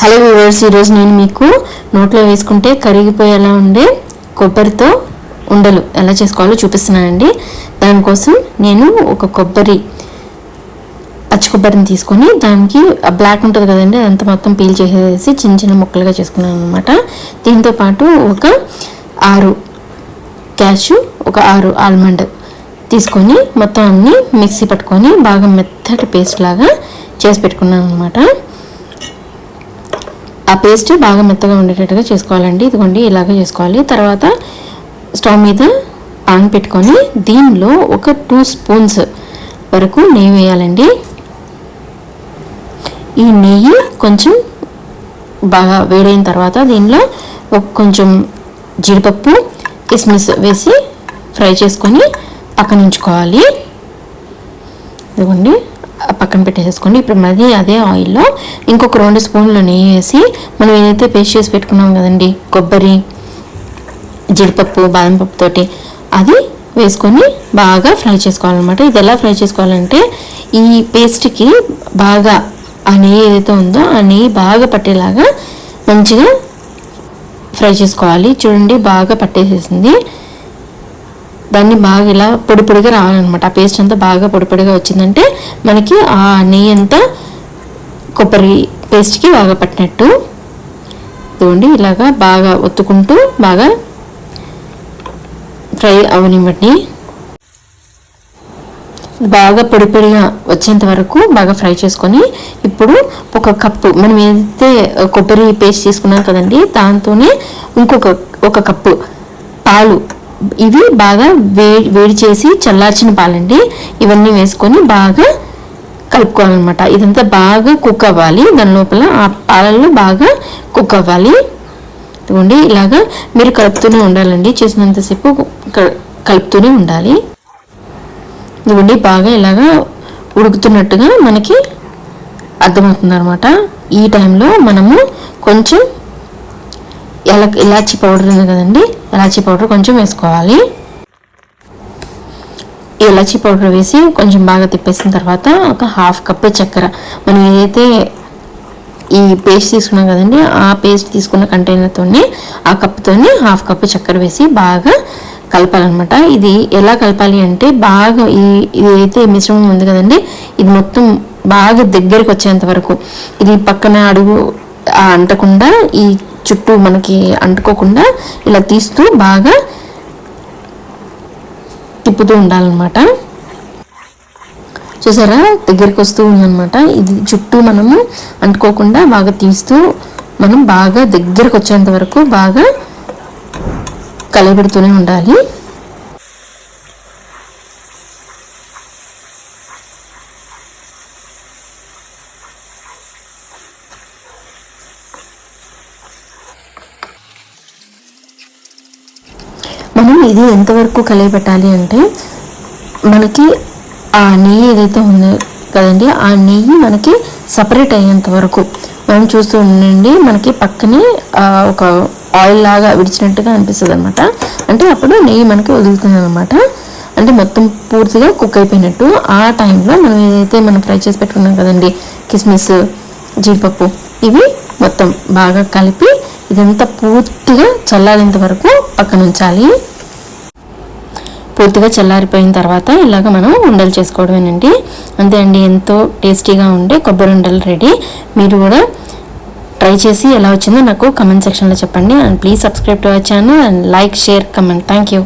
Hello viewers ఈరోజు నేను మీకు నోట్లో వేసుకుంటే కరిగిపోయేలా ఉండే కొబ్బరితో ఉండలు ఎలా చేసుకోవాలో చూపిస్తున్నానండి. దానికోసం నేను ఒక కొబ్బరి పచ్చి కొబ్బరిని తీసుకొని దానికి బ్లాక్ ఉంటుంది కదండి అదంతా మొత్తం పీల్ చేసేసి చిన్న చిన్న ముక్కలుగా చేసుకున్నాను అనమాట దీంతో పాటు ఒక ఆరు క్యాషు ఒక ఆరు ఆల్మండ్ తీసుకొని మొత్తం అన్నీ మిక్సీ పట్టుకొని బాగా మెత్తటి పేస్ట్ లాగా చేసి పెట్టుకున్నాను అనమాట ఆ పేస్ట్ బాగా మెత్తగా ఉండేటట్టుగా చేసుకోవాలండి. ఇదిగోండి ఇలాగే చేసుకోవాలి. తర్వాత స్టవ్ మీద పాన్ పెట్టుకొని దీనిలో ఒక టూ స్పూన్స్ వరకు నెయ్యి వేయాలండి. ఈ నెయ్యి కొంచెం బాగా వేడైన తర్వాత దీనిలో ఒక కొంచెం జీడిపప్పు కిస్మిస్ వేసి ఫ్రై చేసుకొని పక్కనుంచుకోవాలి ఇదిగోండి. పక్కన పెట్టేసుకోండి ఇప్పుడు మళ్ళీ అదే ఆయిల్లో ఇంకొక రెండు స్పూన్లు నెయ్యి వేసి మనం ఏదైతే పేస్ట్ చేసి పెట్టుకున్నాం కదండి కొబ్బరి జీడిపప్పు బాదం పప్పు తోటి అది వేసుకొని బాగా ఫ్రై చేసుకోవాలన్నమాట. ఇది ఎలా ఫ్రై చేసుకోవాలంటే ఈ పేస్ట్కి బాగా ఆ నెయ్యి ఏదైతే ఉందో ఆ నెయ్యి బాగా పట్టేలాగా మంచిగా ఫ్రై చేసుకోవాలి. చూడండి బాగా పట్టేసేసింది. దాన్ని బాగా ఇలా పొడి పొడిగా రావాలన్నమాట. ఆ పేస్ట్ అంతా బాగా పొడి పొడిగా వచ్చిందంటే మనకి ఆ నెయ్యి అంతా కొబ్బరి పేస్ట్కి బాగా పట్టినట్టు. ఇదిగోండి ఇలాగా బాగా ఒత్తుకుంటూ బాగా ఫ్రై అవనివ్వండి. బాగా పొడి పొడిగా వచ్చేంత వరకు బాగా ఫ్రై చేసుకొని ఇప్పుడు ఒక కప్పు మనం ఏదైతే కొబ్బరి పేస్ట్ తీసుకున్నాం కదండి దాంతోనే ఇంకొక ఒక కప్పు పాలు ఇవి బాగా వేడి వేడి చేసి చల్లార్చిన పాలండి. ఇవన్నీ వేసుకొని బాగా కలుపుకోవాలన్నమాట. ఇదంతా బాగా కుక్ అవ్వాలి. దాని లోపల ఆ పాలల్లో బాగా కుక్ అవ్వాలి. ఇదిగోండి ఇలాగా మీరు కలుపుతూనే ఉండాలండి. చేసినంతసేపు కలుపుతూనే ఉండాలి. ఇదిగోండి బాగా ఇలాగా ఉడుకుతున్నట్టుగా మనకి అర్థమవుతుంది అనమాట ఈ టైంలో మనము కొంచెం ఎలా ఇలాచీ పౌడర్ ఉంది కదండి? ఇలాచీ పౌడర్ కొంచెం వేసుకోవాలి. ఇలాచీ పౌడర్ వేసి కొంచెం బాగా తిప్పేసిన తర్వాత ఒక హాఫ్ కప్ చక్కెర. మనం ఏదైతే ఈ పేస్ట్ తీసుకున్నాం కదండి ఆ పేస్ట్ తీసుకున్న కంటైనర్తోనే ఆ కప్తోనే హాఫ్ కప్ చక్కెర వేసి బాగా కలపాలన్నమాట. ఇది ఎలా కలపాలి అంటే బాగా ఈ ఇదైతే మిశ్రమం ఉంది కదండి ఇది మొత్తం బాగా దగ్గరికి వచ్చేంత వరకు. ఇది పక్కన అడుగు అంటకుండా ఈ చుట్టూ మనకి అంటుకోకుండా ఇలా తీస్తూ బాగా తిప్పుతూ ఉండాలన్నమాట. చూసారా? దగ్గరికి వస్తూ ఉందన్నమాట. ఇది చుట్టూ మనము అంటుకోకుండా బాగా తీస్తూ మనం బాగా దగ్గరకు వచ్చేంత వరకు బాగా కలబెడుతూనే ఉండాలి. మనం ఇది ఎంతవరకు కలిగిపెట్టాలి అంటే మనకి ఆ నెయ్యి ఏదైతే ఉందో కదండి ఆ నెయ్యి మనకి సపరేట్ అయ్యేంత వరకు. మనం చూస్తూ ఉండండి మనకి పక్కనే ఒక ఆయిల్ లాగా విడిచినట్టుగా అనిపిస్తుంది అనమాట అంటే అప్పుడు నెయ్యి మనకి వదులుతుంది అనమాట అంటే మొత్తం పూర్తిగా కుక్ అయిపోయినట్టు. ఆ టైంలో మనం ఏదైతే మనం ఫ్రై చేసి పెట్టుకున్నాం కదండి కిస్మిస్ జీడిపప్పు ఇవి మొత్తం బాగా కలిపి ఇదంతా పూర్తిగా చల్లారేంత వరకు పక్కన ఉంచాలి పూర్తిగా చల్లారిపోయిన తర్వాత ఇలాగ మనం ఉండలు చేసుకోవడమేనండి. అంతే అండి ఎంతో టేస్టీగా ఉండే కొబ్బరి ఉండలు రెడీ. మీరు కూడా ట్రై చేసి ఎలా వచ్చిందో నాకు కమెంట్ సెక్షన్లో చెప్పండి. And please subscribe to our channel and like share comment. Thank you.